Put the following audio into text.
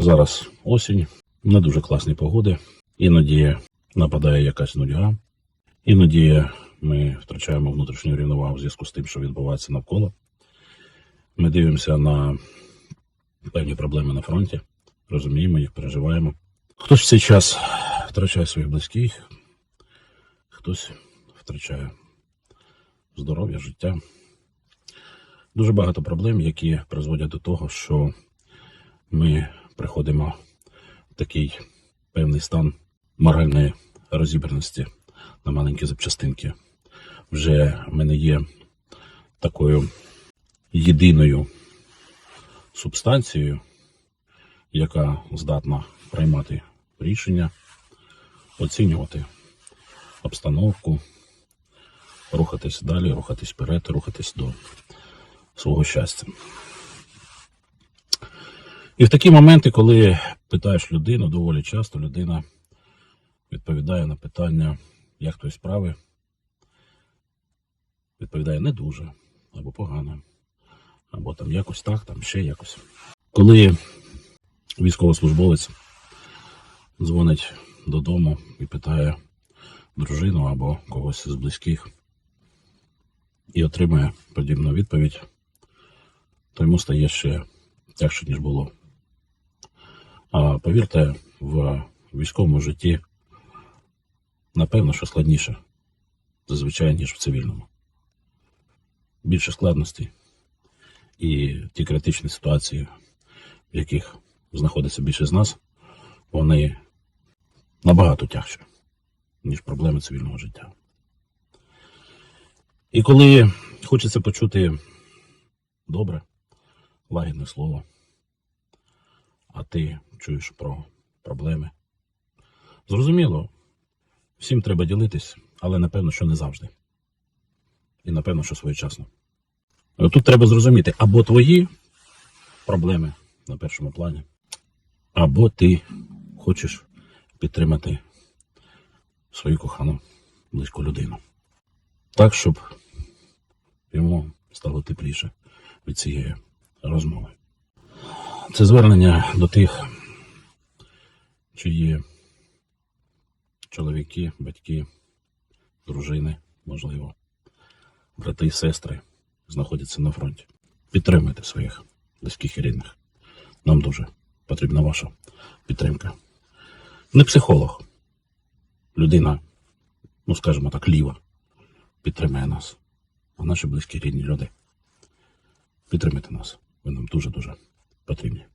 Зараз осінь, не дуже класні погоди. Іноді нападає якась нудьга, іноді ми втрачаємо внутрішню рівновагу в зв'язку з тим, що відбувається навколо. Ми дивимося на певні проблеми на фронті, розуміємо їх, переживаємо. Хтось в цей час втрачає своїх близьких, хтось втрачає здоров'я, життя. Дуже багато проблем, які призводять до того, що ми приходимо в такий певний стан моральної розібраності на маленькі запчастинки. Вже ми не є такою єдиною субстанцією, яка здатна приймати рішення, оцінювати обстановку, рухатись далі, рухатись вперед, рухатись до свого щастя. І в такі моменти, коли питаєш людину, доволі часто людина відповідає на питання, як твої справи, відповідає не дуже, або погано, або там якось так, там ще якось. Коли військовослужбовець дзвонить додому і питає дружину або когось з близьких і отримує подібну відповідь, то йому стає ще тяжче, ніж було. А повірте, в військовому житті напевно, що складніше зазвичай, ніж в цивільному. Більше складностей і ті критичні ситуації, в яких знаходиться більшість з нас, вони набагато тягче, ніж проблеми цивільного життя. І коли хочеться почути добре, лагідне слово, а ти чуєш про проблеми. Зрозуміло, всім треба ділитись, але напевно, що не завжди. І напевно, що своєчасно. Тут треба зрозуміти, або твої проблеми на першому плані, або ти хочеш підтримати свою кохану близьку людину. Так, щоб йому стало тепліше від цієї розмови. Це звернення до тих, чиї чоловіки, батьки, дружини, можливо, брати і сестри знаходяться на фронті. Підтримуйте своїх близьких і рідних. Нам дуже потрібна ваша підтримка. Не психолог, людина, ну скажімо так, ліва, підтримує нас. А наші близькі рідні люди. Підтримайте нас. Ви нам дуже-дуже Patrínia.